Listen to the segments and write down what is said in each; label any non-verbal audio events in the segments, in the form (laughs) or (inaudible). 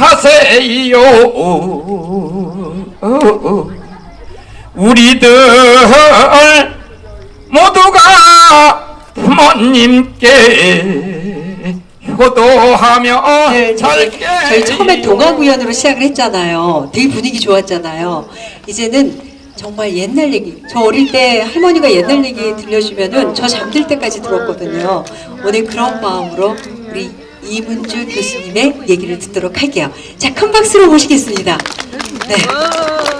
사세요 우리들 모두가 부모님께 효도하며 네, 저희, 살게 저희 처음에 동화구연으로 시작을 했잖아요. 되게 분위기 좋았잖아요. 이제는 정말 옛날 얘기. 저 어릴 때 할머니가 옛날 얘기 들려주면은 저 잠들 때까지 들었거든요. 오늘 그런 마음으로 우리 이문주 교수님의 얘기를 듣도록 할게요. 자, 큰 박수로 모시겠습니다. 네.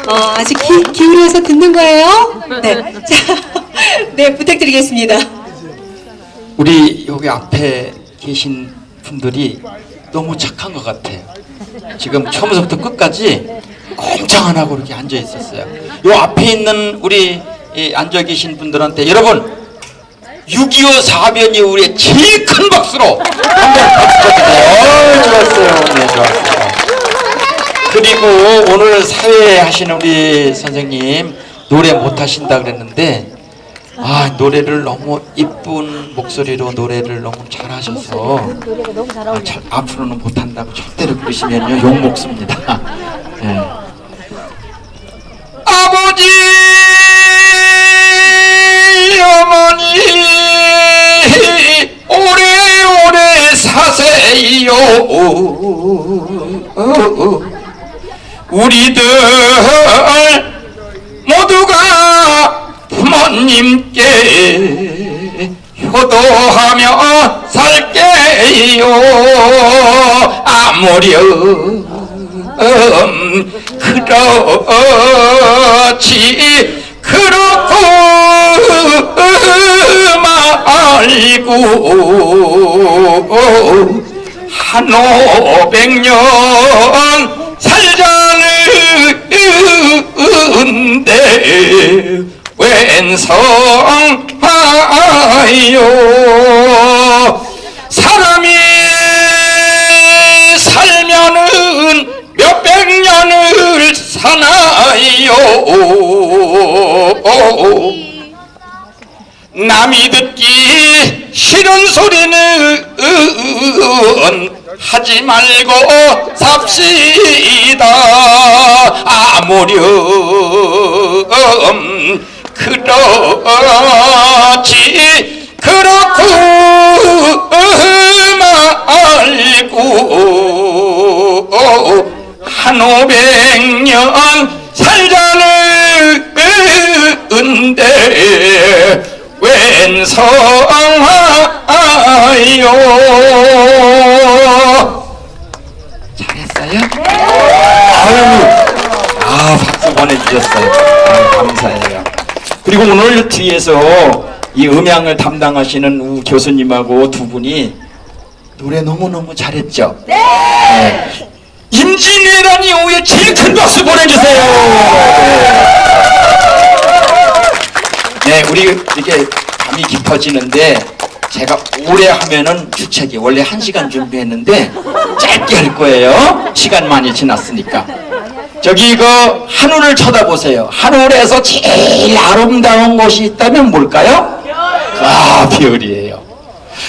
어, 아직 기, 기울여서 듣는 거예요? 네. 자, (laughs) 네, 부탁드리겠습니다. 우리 여기 앞에 계신 분들이 너무 착한 것 같아요. 지금 처음부터 끝까지 꼼짝 안 하고 이렇게 앉아 있었어요. 요 앞에 있는 우리 이 앉아 계신 분들한테 여러분 6.25 사변이 우리의 제일 큰 박수로 한번 박수 쳐주세요. 좋았어요. 네, 좋았어요. 그리고 오늘 사회 하시는 우리 선생님 노래 못 하신다 그랬는데 아 노래를 너무 이쁜 목소리로 노래를 너무 잘하셔서 아, 잘, 앞으로는 못한다고 절대로 그러시면요 욕 먹습니다. 예. (laughs) 아버지 어머니 오래오래 사세요. 우리들 모두가 부모님께 효도하며 살게요. 아무렴 음, 그렇지 그렇고 말고 한 오백 년 살자는데 웬성하요 사람이 살면은 몇백 년을 사나요 남이 듣기 싫은 소리는 하지 말고 삽시다. 아무렴 그렇지 그렇고 말고 한 오백 년 살자는데 웬성하요 잘했어요? 아유, 아 박수 보내주셨어요. 아유, 감사해요. 그리고 오늘 뒤에서 이 음향을 담당하시는 우 교수님하고 두 분이 노래 너무너무 잘했죠? 네. 임진왜란 이후에 제일 큰 박수 보내주세요. 네, 우리 이렇게 감이 깊어지는데 제가 오래 하면은 주책이 원래 한 시간 준비했는데 짧게 할 거예요. 시간 많이 지났으니까. 저기 그 하늘을 쳐다보세요. 하늘에서 제일 아름다운 곳이 있다면 뭘까요? 아, 별이에요.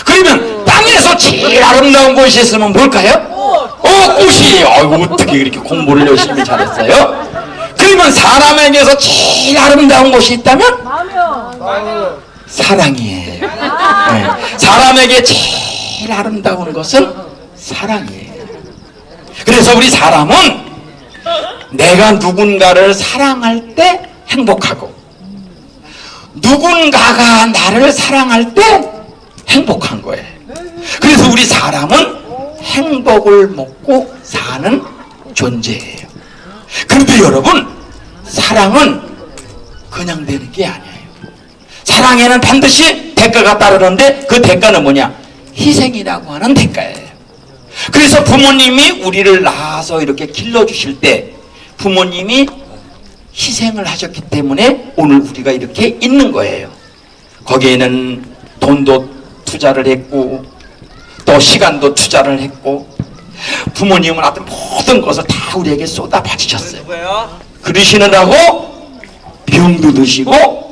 그러면 땅에서 제일 아름다운 곳이 있으면 뭘까요? 어, 꽃이에요. 아이고, 어떻게 그렇게 공부를 열심히 잘했어요? 그러면 사람에게서 제일 아름다운 곳이 있다면? 사랑이에요. 네. 사람에게 제일 아름다운 것은 사랑이에요. 그래서 우리 사람은 내가 누군가를 사랑할 때 행복하고 누군가가 나를 사랑할 때 행복한 거예요. 그래서 우리 사람은 행복을 먹고 사는 존재예요. 그런데 여러분, 사랑은 그냥 되는 게 아니에요. 사랑에는 반드시 대가가 따르는데 그 대가는 뭐냐? 희생이라고 하는 대가예요. 그래서 부모님이 우리를 낳아서 이렇게 길러주실 때 부모님이 희생을 하셨기 때문에 오늘 우리가 이렇게 있는 거예요. 거기에는 돈도 투자를 했고 또 시간도 투자를 했고 부모님은 하여튼 모든 것을 다 우리에게 쏟아 바치셨어요. 그러시느라고 병도 드시고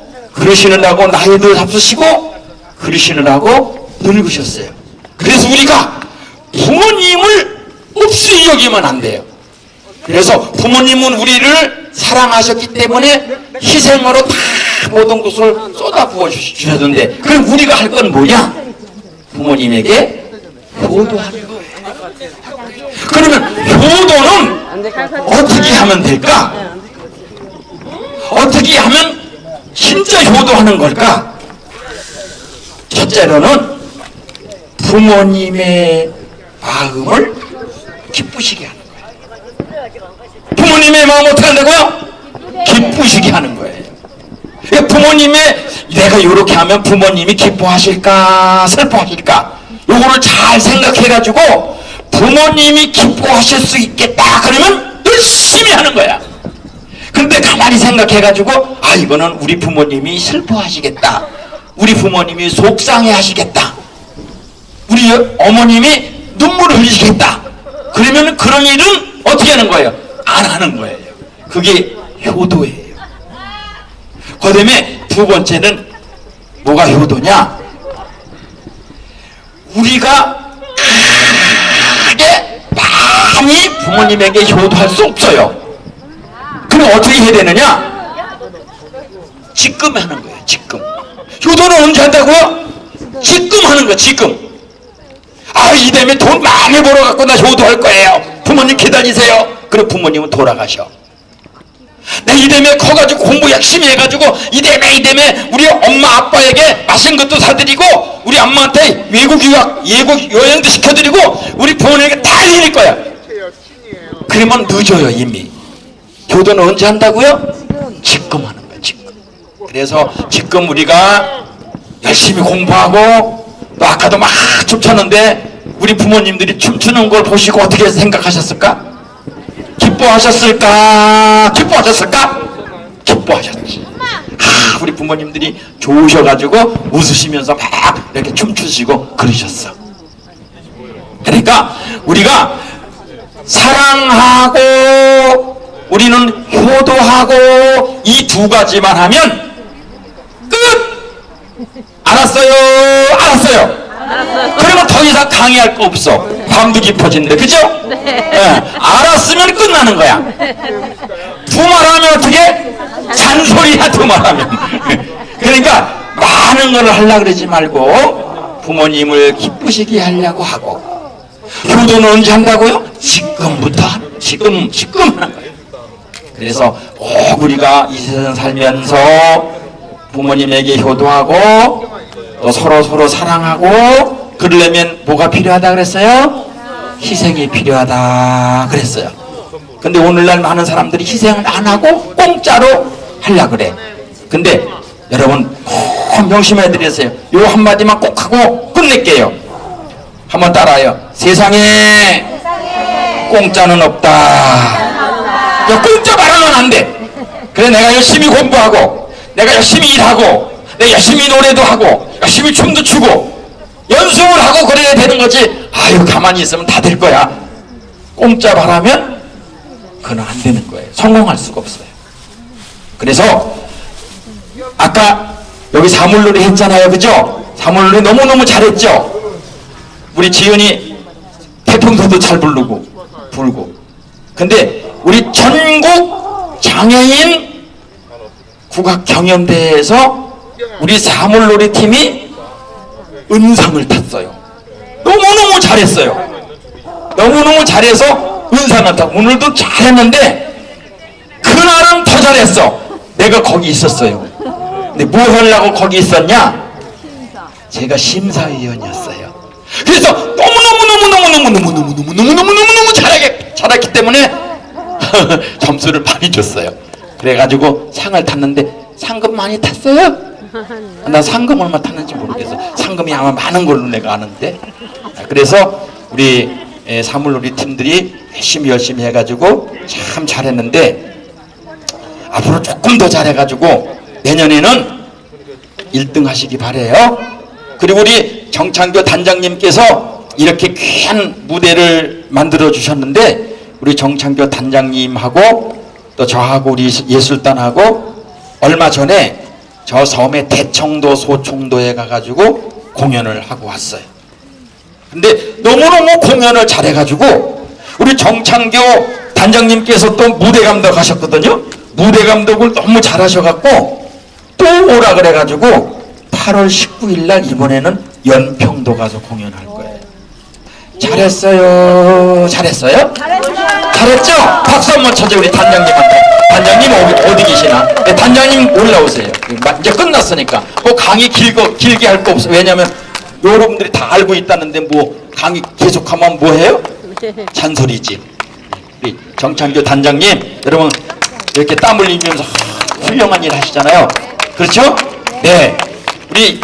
그러시느라고 나이도 잡수시고 그러시느라고 늙으셨어요. 그래서 우리가 부모님을 없이 여기면 안 돼요. 그래서 부모님은 우리를 사랑하셨기 때문에 희생으로 다 모든 것을 쏟아 부어 주- 주셨는데 그럼 우리가 할 건 뭐냐? 부모님에게 효도하는 거예요. 그러면 효도는 어떻게 하면 될까? 어떻게 하면 진짜 효도하는 걸까? 첫째로는 부모님의 마음을 기쁘시게 하는 거예요. 부모님의 마음 어떻게 한다고요? 기쁘시게 하는 거예요. 그러니까 부모님의 내가 이렇게 하면 부모님이 기뻐하실까 슬퍼하실까 요거를 잘 생각해가지고 부모님이 기뻐하실 수 있겠다 그러면 열심히 하는 거야. 근데 가만히 생각해가지고 아 이거는 우리 부모님이 슬퍼하시겠다. 우리 부모님이 속상해 하시겠다. 우리 어머님이 눈물을 흘리시겠다. 그러면 그런 일은 어떻게 하는 거예요? 안 하는 거예요. 그게 효도예요. 그 다음에 두 번째는 뭐가 효도냐? 우리가 크게 많이 부모님에게 효도할 수 없어요. 그럼 어떻게 해야 되느냐? 지금 하는 거예요. 지금. 효도는 언제 한다고요? 지금 하는 거야. 지금. 아, 이 되면 돈 많이 벌어갖고 나 효도할 거예요. 부모님 기다리세요. 그럼 부모님은 돌아가셔. 내 이대매 커가지고 공부 열심히 해가지고 이대매 이대매 우리 엄마 아빠에게 맛있는 것도 사드리고 우리 엄마한테 외국 유학 외국 여행도 시켜드리고 우리 부모님에게 다 해드릴 거야. 그러면 늦어요 이미. 교도는 언제 한다고요? 지금 하는 거야 지금. 그래서 지금 우리가 열심히 공부하고 또 아까도 막 춤췄는데 우리 부모님들이 춤추는 걸 보시고 어떻게 생각하셨을까? 기뻐하셨을까? 기뻐하셨을까? 기뻐하셨지. 아, 우리 부모님들이 좋으셔가지고 웃으시면서 막 이렇게 춤추시고 그러셨어. 그러니까 우리가 사랑하고 우리는 효도하고 이 두 가지만 하면 끝! 알았어요? 알았어요? 그러면 더 이상 강의할 거 없어. 밤도 깊어진대. 그죠? 예, 알았으면 끝나는 거야. 두말하면 어떻게? 잔소리야, 두말하면. (laughs) 그러니까 많은 걸 하려고 그러지 말고 부모님을 기쁘시게 하려고 하고 효도는 언제 한다고요? 지금부터 지금 지금 하는 거예요. 그래서 꼭 우리가 이 세상 살면서 부모님에게 효도하고 또 서로 서로 사랑하고 그러려면 뭐가 필요하다 그랬어요? 희생이 필요하다 그랬어요. 근데 오늘날 많은 사람들이 희생을 안 하고 공짜로 하려 그래. 근데 여러분 꼭 명심해 드렸어요. 요 한마디만 꼭 하고 끝낼게요. 한번 따라요. 세상에 공짜는 없다. 야, 공짜 말하면 안 돼. 그래, 내가 열심히 공부하고, 내가 열심히 일하고, 내가 열심히 노래도 하고, 열심히 춤도 추고, 연습을 하고 그래야 되는 거지. 아유, 가만히 있으면 다 될 거야. 공짜 말하면, 그건 안 되는 거예요. 성공할 수가 없어요. 그래서, 아까 여기 사물놀이 했잖아요. 그죠? 사물놀이 너무너무 잘했죠? 우리 지은이 태평소도 잘 부르고, 불고. 근데 우리 전국 장애인 국악 경연대회에서 우리 사물놀이 팀이 은상을 탔어요. 너무너무 잘했어요. 너무너무 잘해서 은상을 탔 오늘도 잘했는데 그날은 더 잘했어. 내가 거기 있었어요. 근데 뭐 하려고 거기 있었냐? 제가 심사위원이었어요. 그래서 너무너무너무너무너무너무너무너무너무너무너무 잘하게 잘했기 때문에 (laughs) 점수를 많이 줬어요. 그래가지고 상을 탔는데 상금 많이 탔어요? 나 상금 얼마 탔는지 모르겠어. 상금이 아마 많은 걸로 내가 아는데. 그래서 우리 에, 사물놀이 팀들이 열심히 열심히 해가지고 참 잘했는데 앞으로 조금 더 잘해가지고 내년에는 1등 하시기 바래요. 그리고 우리 정창교 단장님께서 이렇게 귀한 무대를 만들어 주셨는데 우리 정창교 단장님하고 또 저하고 우리 예술단하고 얼마 전에 저 섬의 대청도 소청도에 가가지고 공연을 하고 왔어요. 근데 너무너무 공연을 잘해가지고 우리 정창교 단장님께서 또 무대 감독 하셨거든요. 무대 감독을 너무 잘하셔갖고 또 오라 그래가지고 8월 19일 날 이번에는 연평도 가서 공연할 거예요. 잘했어요. 잘했어요? 잘했 죠? 박수 한번 쳐줘 우리 단장님한테. 단장님 어디, 계시나? 네, 단장님 올라오세요. 이제 끝났으니까. 뭐 강의 길고 길게 할 거 없어. 왜냐면 여러분들이 다 알고 있다는데 뭐 강의 계속하면 뭐 해요? 잔소리지. 우리 정창교 단장님 여러분 이렇게 땀 흘리면서 훌륭한 일 하시잖아요. 그렇죠? 네. 우리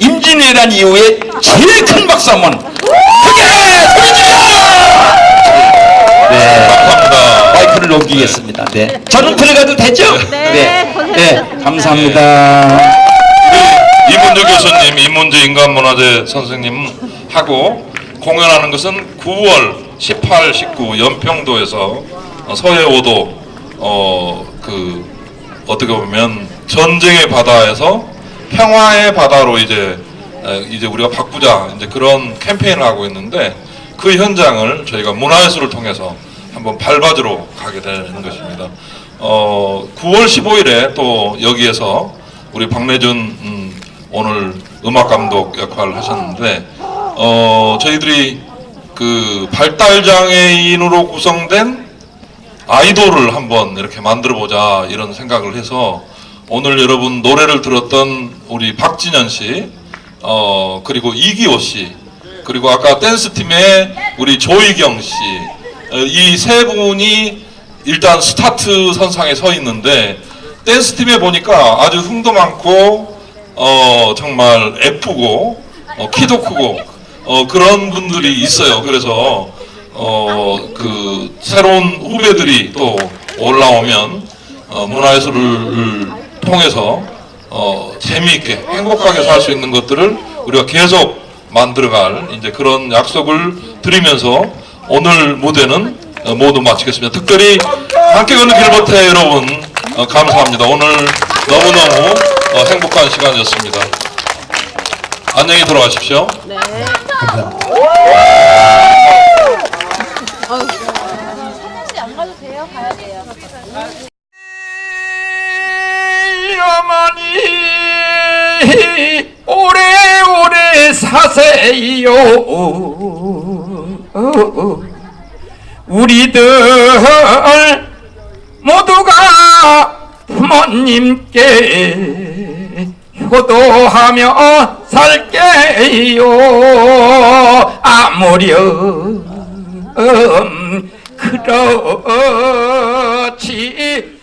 임진왜란 이후에 제일 큰 박수 한번 크게 보여주세요. 네. 감사합니다. 마이크를 넘기겠습니다. 네. 저는 들어가도 되죠? 네. 네. 감사합니다. 우리 이문주 교수님, 이문주 인간문화재 선생님하고 공연하는 것은 9월 18, 19 연평도에서 어, 서해 5도 어 그 어떻게 보면 전쟁의 바다에서 평화의 바다로 이제 에, 이제 우리가 바꾸자 이제 그런 캠페인을 하고 있는데 그 현장을 저희가 문화예술을 통해서 한번 밟아주러 가게 되는 것입니다. 어 9월 15일에 또 여기에서 우리 박래준 음, 오늘 음악 감독 역할을 하셨는데 어 저희들이 그 발달 장애인으로 구성된 아이돌을 한번 이렇게 만들어 보자 이런 생각을 해서 오늘 여러분 노래를 들었던 우리 박진현 씨, 어 그리고 이기호 씨, 그리고 아까 댄스 팀의 우리 조희경 씨, 어, 이 세 분이 일단 스타트 선상에 서 있는데 댄스 팀에 보니까 아주 흥도 많고 어 정말 예쁘고 어, 키도 크고 어 그런 분들이 있어요. 그래서 어 그 새로운 후배들이 또 올라오면 어, 문화예술을 통해서 어 재미있게 행복하게 살 수 있는 것들을 우리가 계속 만들어갈 이제 그런 약속을 드리면서 오늘 무대는 어, 모두 마치겠습니다. 특별히 함께 걷는 길버태 여러분 어, 감사합니다. 오늘 너무너무 어, 행복한 시간이었습니다. 안녕히 돌아가십시오. 안 가도 돼요? 가야 돼요. 어머니 오래 사세요. 우리들 모두가 부모님께 효도하며 살게요. 아무렴 그렇지